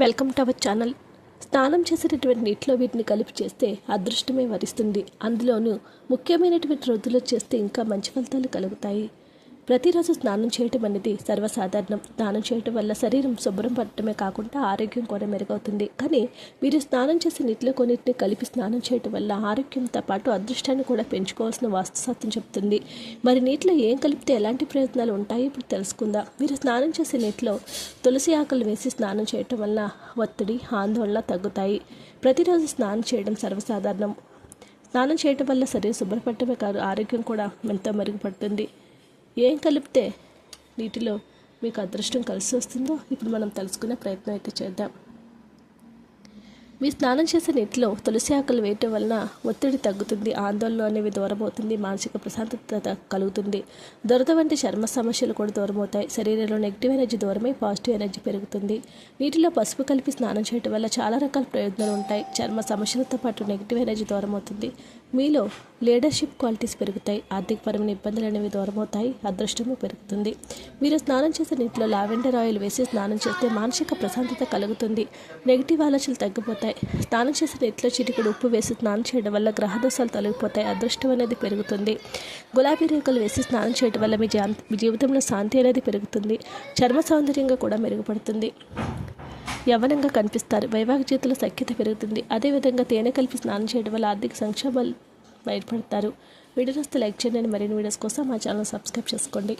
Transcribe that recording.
Welcome to our channel స్నానం చేసేటటువంటి నీటిలో వీటిని కలిపి చేస్తే అదృష్టమే వరిస్తుంది. అందులోనూ ముఖ్యమైనటువంటి రోజుల్లో చేస్తే ఇంకా మంచి ఫలితాలు కలుగుతాయి. ప్రతిరోజు స్నానం చేయటం అనేది సర్వసాధారణం. స్నానం చేయటం వల్ల శరీరం శుభ్రం పడటమే కాకుండా ఆరోగ్యం కూడా మెరుగవుతుంది. కానీ మీరు స్నానం చేసే నీటిలో కొన్నిటిని కలిపి స్నానం చేయటం వల్ల ఆరోగ్యంతో పాటు అదృష్టాన్ని కూడా పెంచుకోవాల్సిన వాస్తుశాస్త్రం చెప్తుంది మరి నీటిలో ఏం కలిపితే ఎలాంటి ప్రయోజనాలు ఉంటాయో ఇప్పుడు తెలుసుకుందాం. మీరు స్నానం చేసే నీటిలో తులసి ఆకులు వేసి స్నానం చేయటం వల్ల ఒత్తిడి ఆందోళన తగ్గుతాయి. ప్రతిరోజు స్నానం చేయడం సర్వసాధారణం. స్నానం చేయటం వల్ల శరీరం శుభ్రపడటమే కాదు ఆరోగ్యం కూడా ఎంతో మెరుగుపడుతుంది. ఏం కలిపితే నీటిలో మీకు అదృష్టం కలిసి వస్తుందో ఇప్పుడు మనం తెలుసుకునే ప్రయత్నం అయితే చేద్దాం. మీ స్నానం చేసే నీటిలో తులసి ఆకులు వేయటం వలన ఒత్తిడి తగ్గుతుంది ఆందోళన అనేవి దూరమవుతుంది మానసిక ప్రశాంతత కలుగుతుంది. దురద వంటి చర్మ సమస్యలు కూడా దూరమవుతాయి. శరీరంలో నెగిటివ్ ఎనర్జీ దూరమై పాజిటివ్ ఎనర్జీ పెరుగుతుంది. నీటిలో పసుపు కలిపి స్నానం చేయటం వల్ల చాలా రకాల ప్రయోజనాలు ఉంటాయి. చర్మ సమస్యలతో పాటు నెగిటివ్ ఎనర్జీ దూరమవుతుంది. మీలో లీడర్షిప్ క్వాలిటీస్ పెరుగుతాయి ఆర్థికపరమైన ఇబ్బందులు అనేవి దూరమవుతాయి అదృష్టము పెరుగుతుంది. మీరు స్నానం చేసే నీటిలో లావెండర్ ఆయిల్ వేసి స్నానం చేస్తే మానసిక ప్రశాంతత కలుగుతుంది నెగిటివ్ ఆలోచనలు తగ్గిపోతాయి. స్నానం చేసే నీటిలో చిటికడు ఉప్పు వేసి స్నానం చేయడం వల్ల గ్రహదోషాలు తొలగిపోతాయి అదృష్టం అనేది పెరుగుతుంది. గులాబీ రేకులు వేసి స్నానం చేయడం వల్ల మీ మీ జీవితంలో శాంతి అనేది పెరుగుతుంది చర్మ సౌందర్యంగా కూడా మెరుగుపడుతుంది. యవ్వనంగా కనిపిస్తారు. వైవాహిక జీవితంలో సఖ్యత పెరుగుతుంది. అదేవిధంగా తేనె కలిపి స్నానం చేయడం వల్ల ఆర్థిక సంక్షోభాలు బయటపడతారు వీడియోస్ లైక్ చేయండి. మరిన్ని వీడియోస్ కోసం మా ఛానల్ సబ్స్క్రైబ్ చేసుకోండి.